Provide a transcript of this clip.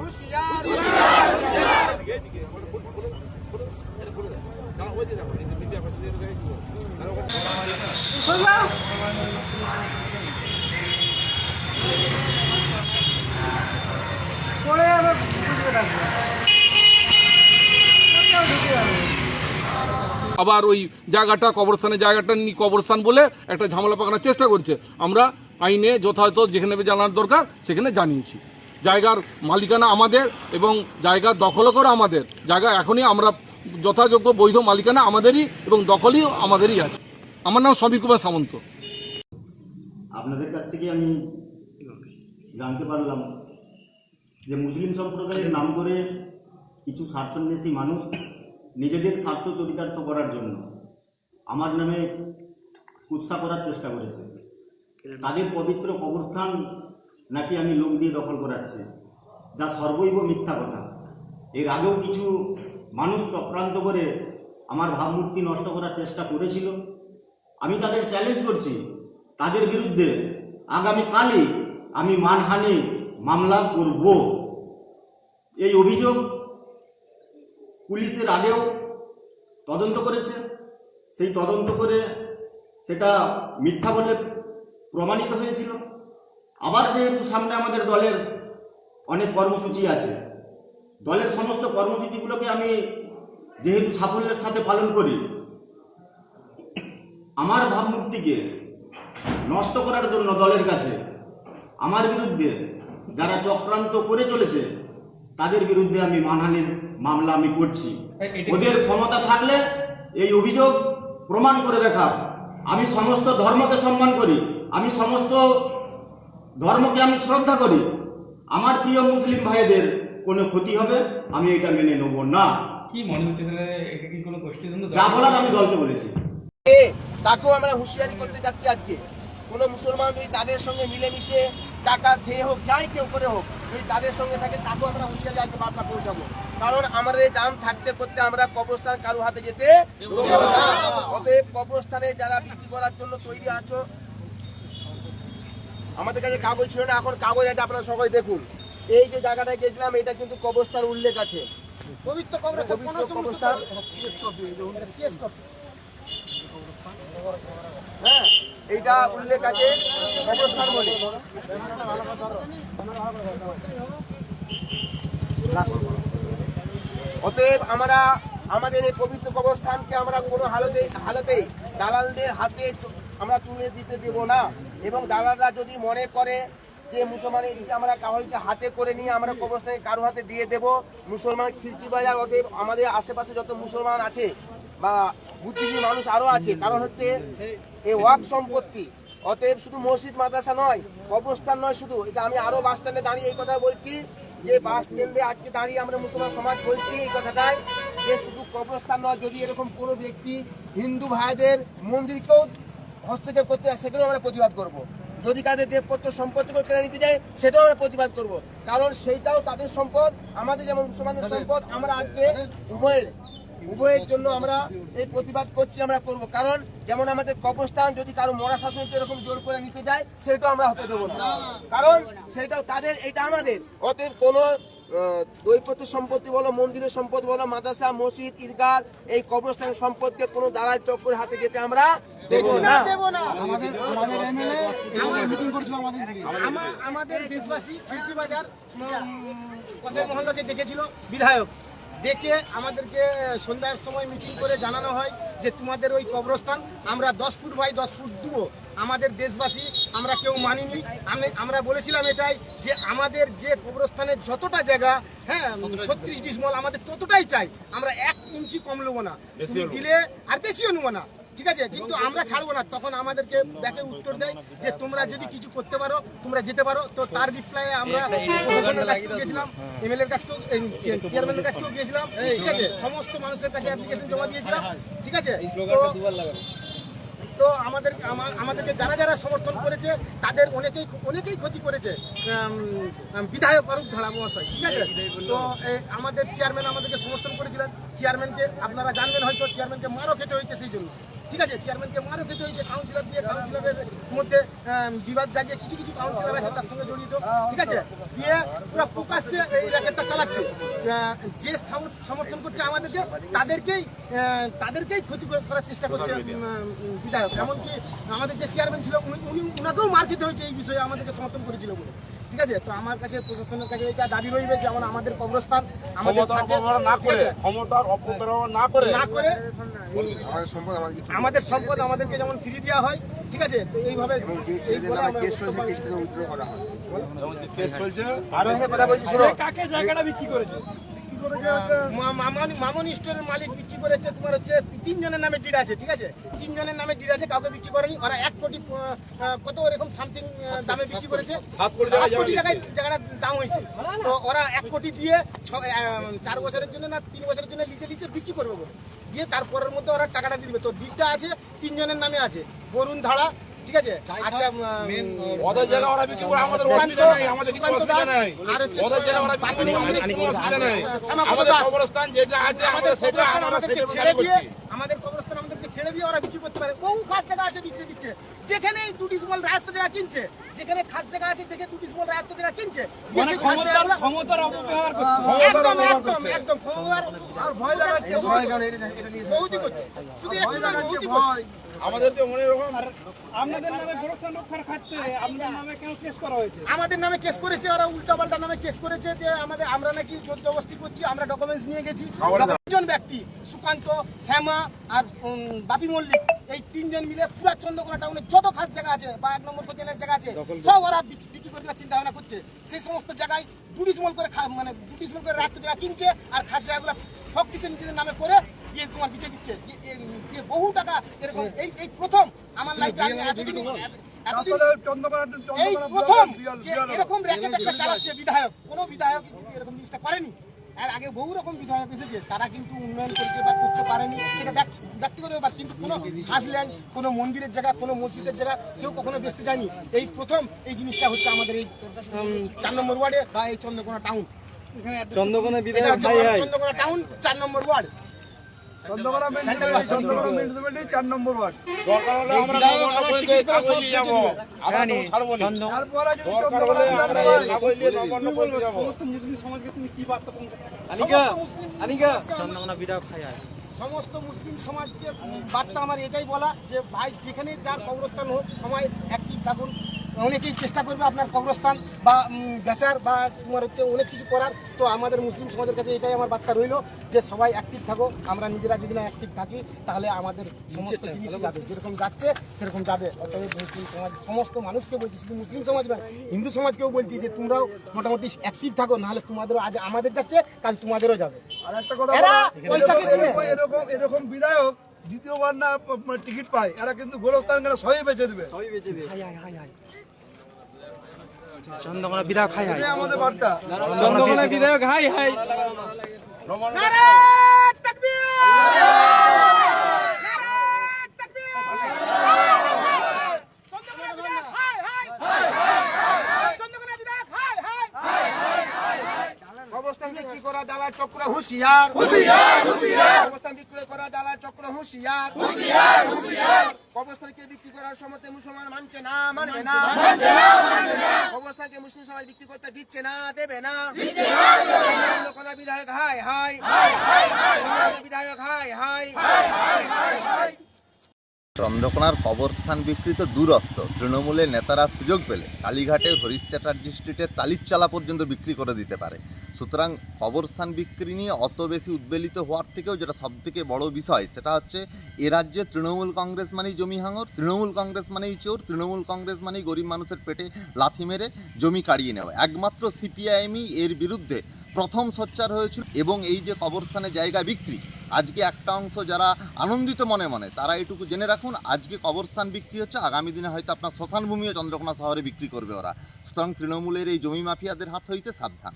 হুঁশিয়ার। আবার ওই জায়গাটা কবরস্থানের জায়গাটা নিয়ে কবরস্থান বলে একটা ঝামেলা পাকানোর চেষ্টা করছে। আমরা আইনে যথাযথ যেখানে জানার দরকার সেখানে জানিয়েছি। জায়গার মালিকানা আমাদের এবং জায়গার দখলও করে আমাদের। জায়গা এখনই আমরা যথাযোগ্য বৈধ মালিকানা আমাদেরই এবং দখলই আমাদেরই আছে। আমার নাম সমীর কুমার সামন্ত। আপনাদের কাছ থেকে আমি জানতে পারলাম যে মুসলিম সম্প্রদায়ের নাম করে কিছু স্বার্থান্বেষী মানুষ নিজেদের স্বার্থ চরিতার্থ করার জন্য আমার নামে উৎসাহ করার চেষ্টা করেছে। তাদের পবিত্র কবরস্থান নাকি আমি লোক দিয়ে দখল করাচ্ছি? যা সর্বৈব মিথ্যা কথা। এর আগেও কিছু মানুষ চক্রান্ত করে আমার ভাবমূর্তি নষ্ট করার চেষ্টা করেছিল। আমি তাদের চ্যালেঞ্জ করছি। তাদের বিরুদ্ধে আগামীকালই আমি মানহানি মামলা করব। এই অভিযোগ পুলিশের আগেও তদন্ত করেছে। সেই তদন্ত করে সেটা মিথ্যা বলে প্রমাণিত হয়েছিল। আবার যেহেতু সামনে আমাদের দলের অনেক কর্মসূচি আছে দলের সমস্ত কর্মসূচিগুলোকে আমি যেহেতু সাফল্যের সাথে পালন করি আমার ভাবমূর্তিকে নষ্ট করার জন্য দলের কাছে আমার বিরুদ্ধে যারা চক্রান্ত করে চলেছে তাদের বিরুদ্ধে আমি মানহানির মামলা আমি করছি। ওদের ক্ষমতা থাকলে এই অভিযোগ প্রমাণ করে দেখা আমি সমস্ত ধর্মকে সম্মান করি আমি সমস্ত ধর্মকে আমি শ্রদ্ধা করি। আমার প্রিয় মুসলিম ভাইদের কোনো ক্ষতি হবে? আমি এটা মেনে নেব না। কি মনে হচ্ছে তাহলে? এটা কি কোনো গোষ্ঠীদ্বন্দ্ব যা বলার আমি দলকে বলেছি। তাকেও আমরা হুঁশিয়ারি করতে যাচ্ছি আজকে। কোনো মুসলমান যদি তাদের সঙ্গে মিলেমিশে টাকা খেয়ে হোক যাই কেউ করে হোক যদি তাদের সঙ্গে থাকে তাকেও আমরা হুঁশিয়ারি আজকে বার্তা পৌঁছাবো। কারণ আমাদের জান থাকতে করতে আমরা কবরস্থান কারও হাতে যেতে অতএব কবরস্থানে যারা বিক্রি করার জন্য তৈরি আছো আমাদের কাছে কাগজ ছিল না এখন কাগজ আছে আপনারা সবাই দেখুন। এই যে জায়গাটায় গেছিলাম এটা কিন্তু কবরস্থান উল্লেখ আছে। পবিত্র কবরস্থান? হ্যাঁ এইটা উল্লেখ আছে কবরস্থান বলে। অতএব আমরা আমাদের এই পবিত্র কবরস্থানকে আমরা কোনো হালতে হালতেই দালালদের হাতে আমরা তুলে দিতে দেব না। এবং দালালরা যদি মনে করে যে মুসলমান আমরা কাউকে হাতে করে নিয়ে আমরা কবরস্থানে কারও হাতে দিয়ে দেব, মুসলমান খিড়কি বাজার অতএব আমাদের আশেপাশে যত মুসলমান আছে বা বুদ্ধিজীবী মানুষ আরও আছে, কারণ হচ্ছে এই ওয়াক সম্পত্তি। অতএব শুধু মসজিদ, মাদ্রাসা নয়, কবরস্থান নয় শুধু, এটা আমি আরও বাস স্ট্যান্ডে দাঁড়িয়ে এই কথা বলছি, যে বাস স্ট্যান্ডে আজকে দাঁড়িয়ে আমরা মুসলমান সমাজ বলছি এই কথাটাই যে শুধু কবরস্থান নয়, যদি এরকম কোনো ব্যক্তি হিন্দু ভাইদের মন্দিরকেও হস্তক্ষেপ করতে যায় সেগুলো আমরা প্রতিবাদ করব। যদি তাদের দেবপত্র সম্পত্তিকে কেড়ে নিতে যায় সেটাও আমরা প্রতিবাদ করব। কারণ সেইটাও তাদের সম্পদ আমাদের যেমন মুসলমানদের সম্পদ আমরা আজকে উভয়ের উভয়ের জন্য আমরা এই প্রতিবাদ করছি আমরা করব কারণ যেমন আমাদের কবরস্থান যদি কারও মরা শাসনকে এরকম জোর করে নিতে যায় সেটাও আমরা হতে দেবো না কারণ সেটাও তাদের এটা আমাদের অতএব কোনো দৈপত্য সম্পত্তি বলো মন্দিরের সম্পদ বলো মাদাসা মসজিদ ঈদগাহ এই কবরস্থানের সম্পদকে কোনো দালাল চক্রের হাতে যেতে আমরা দেবো না। আমাদের আমাদের এমএলএ মিটিং করছিল আমাদের আমা- আমাদের দেশবাসী বাজার ডেকেছিল বিধায়ক। ডেকে আমাদেরকে সন্ধ্যার সময় মিটিং করে জানানো হয় যে তোমাদের ওই কবরস্থান আমরা দশ ফুট ভাই দশ ফুট দেবো আমাদের দেশবাসী আমরা কেউ মানিনি। আমি আমরা বলেছিলাম এটাই যে আমাদের যে কবরস্থানের যতটা জায়গা হ্যাঁ ছত্রিশ ডিসমল আমাদের ততটাই চাই। আমরা এক ইঞ্চি কম নেব না। দিলে আর বেশিও নেব না। ঠিক আছে? কিন্তু আমরা ছাড়বো না। তখন আমাদেরকে ব্যাকে উত্তর দেয় যে তোমরা যদি কিছু করতে পারো তোমরা যেতে পারো। তো তার রিপ্লাই আমরা প্রশাসনের কাছেও গিয়েছিলাম এমএলএর কাছেও চেয়ারম্যানের কাছেও গিয়েছিলাম। ঠিক আছে? সমস্ত মানুষের কাছে অ্যাপ্লিকেশন জমা দিয়েছিলাম। ঠিক আছে? তো আমাদের আমাদেরকে যারা যারা সমর্থন করেছে তাদের অনেকেই অনেকেই ক্ষতি করেছে। বিধায়ক অরূপ ধারা মহাশয়। ঠিক আছে? তো আমাদের চেয়ারম্যান আমাদেরকে সমর্থন করেছিলেন। চেয়ারম্যানকে আপনারা জানবেন হয়তো চেয়ারম্যানকে মারও খেতে হয়েছে সেই জন্য। ঠিক আছে চেয়ারম্যানকে মারও খেতে হয়েছে কাউন্সিলর দিয়ে কাউন্সিলরের মধ্যে বিবাদ জাগিয়ে কিছু কিছু কাউন্সিলর আছে তার সঙ্গে জড়িত ঠিক আছে? দিয়ে পুরো প্রকাশ্যে এই র্যাকেটটা চালাচ্ছে। যে সমর্থন করছে আমাদেরকে তাদেরকেই তাদেরকেই ক্ষতি করার চেষ্টা করছে বিধায়ক। এমনকি আমাদের যে চেয়ারম্যান ছিল উনি উনি উনাকেও মার খেতে হয়েছে এই বিষয়ে আমাদেরকে সমর্থন করেছিল বলে। ঠিক আছে? তো আমার কাছে প্রশাসনের কাছে এটা দাবি রইবে যেমন আমাদের কবরস্থান আমাদের না করে ক্ষমতার অপব্যবহার না করে। না করে। আমাদের সম্পদ আমাদেরকে যেমন ফিরে দেওয়া হয় ঠিক আছে? তো এইভাবে এই বলে কেস চলছে আর কথা বলছি কাকে জায়গাটা বিক্রি করেছে? মামনি স্টোরের মালিক বিক্রি করেছে তোমার হচ্ছে তিনজনের নামে ডিড আছে ঠিক আছে? তিনজনের নামে ডিড আছে কাউকে বিক্রি করেনি ওরা এক কোটি কত এরকম সামথিং দামে বিক্রি করেছে? সাত কোটি টাকায় জায়গাটার দাম হয়েছে। তো ওরা এক কোটি দিয়ে চার বছরের জন্য না তিন বছরের জন্য লিচে লিচে বিক্রি করবে বলে। দিয়ে তারপরের মধ্যে ওরা টাকাটা দিয়ে দিবে। তো ডিডটা আছে তিনজনের নামে আছে। বরুণ ধারা ঠিক আছে আচ্ছা ওদের জায়গা ওরা বিক্রি করে আমাদের অসুবিধা নেই আমাদের কিছু অসুবিধা দাস, নেই আর হচ্ছে ওদের জায়গা ওরা বিক্রি করে আমাদের কোনো অসুবিধা নেই আমাদের কবরস্থান যেটা আছে আমাদের আমাদের সেটা আমরা সেটা ছেড়ে দিয়ে আমাদের কবরস্থান আমাদেরকে ছেড়ে দিয়ে ওরা বিক্রি করতে পারে বহু খাস জায়গা আছে বিক্রি দিচ্ছে যেখানে দুটি স্মল রায়ত্ব জায়গা কিনছে যেখানে খাস জায়গা আছে দেখে দুটি স্মল রায়ত্ব জায়গা কিনছে দিয়ে সেই ক্ষমতার অপব্যবহার করছে একদম একদম একদম ক্ষমতার আর ভয় লাগাচ্ছে বহুতই করছে শুধু করছে। আমাদেরকে মনে রকম আপনাদের নামে গোরস্থান রক্ষার খাচ্ছে আপনাদের নামে কেন কেস করা হয়েছে। আমাদের নামে কেস করেছে ওরা উল্টা পাল্টা নামে কেস করেছে যে আমাদের আমরা নাকি জোর জবস্তি করছি আমরা ডকুমেন্টস নিয়ে গেছি। তিনজন ব্যক্তি সুকান্ত শ্যামা আর বাপি মল্লিক এই তিনজন মিলে পুরা চন্দ্রকোনা টাউনে যত খাস জায়গা আছে বা এক নম্বর কোচেনের জায়গা আছে সব ওরা বিক্রি করে দেওয়ার চিন্তা ভাবনা করছে। সেই সমস্ত জায়গায় দুটি স্মল করে মানে দুটি স্মল করে রাখতে জায়গা কিনছে আর খাস জায়গাগুলো ফকটিসে নিজেদের নামে করে দিয়ে তোমার বিচে দিচ্ছে। বহু টাকা এরকম? এই এই প্রথম আমার লাইফে আমি এতদিন এতদিন এই প্রথম এরকম র্যাকেট একটা চালাচ্ছে বিধায়ক কোন বিধায়ক এরকম জিনিসটা করেনি। আর আগে বহু রকম বিধায়ক এসেছে তারা কিন্তু উন্নয়ন করেছে বা করতে পারেনি। সেটা ব্যক্তিগত ব্যাপার কিন্তু কোনো হাসল্যান্ড কোনো মন্দিরের জায়গা কোনো মসজিদের জায়গা কেউ কখনো বেচতে যায়নি। এই প্রথম এই জিনিসটা হচ্ছে আমাদের এই চার নম্বর ওয়ার্ডে বা এই চন্দ্রকোনা টাউন। চন্দ্রকোনা চন্দ্রকোনা টাউন চার নম্বর ওয়ার্ড। Central bus stand. দরকার হলে আমরা নবান্ন পর্যন্ত কাগজ নিয়ে যাব। আমরা তো ছাড়বো না। দরকার হলে আমরা এই কাগজ নিয়ে নবান্ন মুসলিম সমাজকে তুমি কি বার্তা সমস্ত মুসলিম সমাজকে- সমস্ত মুসলিম সমাজকে বার্তা আমার এটাই বলা যে ভাই যেখানে যার কবরস্থান হোক সময় অ্যাক্টিভ থাকুন। অনেকেই চেষ্টা করবে আপনার কবরস্থান বা বেচার বা তোমার হচ্ছে অনেক কিছু করার। তো আমাদের মুসলিম সমাজের কাছে এটাই আমার বার্তা রইল যে সবাই অ্যাক্টিভ থাকো। আমরা নিজেরা যদি না অ্যাক্টিভ থাকি তাহলে আমাদের সমস্ত জিনিসই যাবে। যেরকম যাচ্ছে সেরকম যাবে। অতএব মুসলিম সমাজ সমস্ত মানুষকে বলছি শুধু মুসলিম সমাজ নয় হিন্দু সমাজকেও বলছি যে তোমরাও মোটামুটি অ্যাক্টিভ থাকো নাহলে তোমাদেরও আজ আমাদের যাচ্ছে কাল তোমাদেরও যাবে। আর একটা কথা এরকম এরকম বিধায়ক দ্বিতীয়বার না টিকিট পায় এরা কিন্তু গোলস্থান গেলে সবই বেঁচে দেবে। চন্দ্রকোনা বিধায়ক হাই হাই। আমাদের বার্তা চন্দ্রকোনা বিধায়ক হাই হাই। নারায়ণ তাকবীর! চন্দ্রকোনা বিধায়ক, হায়, হায়! চন্দ্রকোনা বিধায়ক, হায়, হায়! অবস্থান বিক্রি করা? দালা চক্র হুঁশিয়ার। হুঁশিয়ার হুঁশিয়ার অবস্থান বিক্রি করা দালা চক্র হুঁশিয়ার। হুঁশিয়ার হুঁশিয়ার। কবরস্থানকে বিক্রি করার সময় মুসলমান মানছে না মানবে না। মানছে না মানবে না। অবস্থানকে মুসলিম সমাজ বিক্রি করতে দিচ্ছে না দেবে না। দিচ্ছে না চন্দ্রকোনা বিধায়ক হাই হাই হাই হাই বিধায়ক হাই হাই চন্দ্রকোনার কবরস্থান বিকৃত দুরস্ত তৃণমূলের নেতারা সুযোগ পেলে কালীঘাটের হরিশ চ্যাটার্জি স্ট্রিটের টালিরচালা পর্যন্ত বিক্রি করে দিতে পারে। সুতরাং কবরস্থান বিক্রি নিয়ে অত বেশি উদ্বেলিত হওয়ার থেকেও যেটা সবথেকে বড় বিষয়, সেটা হচ্ছে এ রাজ্যে তৃণমূল কংগ্রেস মানেই জমি হাঙর, তৃণমূল কংগ্রেস মানেই চোর, তৃণমূল কংগ্রেস মানেই গরিব মানুষের পেটে লাথি মেরে জমি কাড়িয়ে নেওয়া। একমাত্র সিপিআইএমই এর বিরুদ্ধে প্রথম সোচ্চার হয়েছিল এবং এই যে কবরস্থানে জায়গা বিক্রি আজকে একটা অংশ যারা আনন্দিত মনে মনে, তারা এটুকু জেনে রাখুন, আজকে কবরস্থান বিক্রি হচ্ছে, আগামী দিনে হয়তো আপনার শ্মশানভূমিও চন্দ্রকোনা শহরে বিক্রি করবে ওরা। সুতরাং তৃণমূলের এই জমি মাফিয়াদের হাত হইতে সাবধান।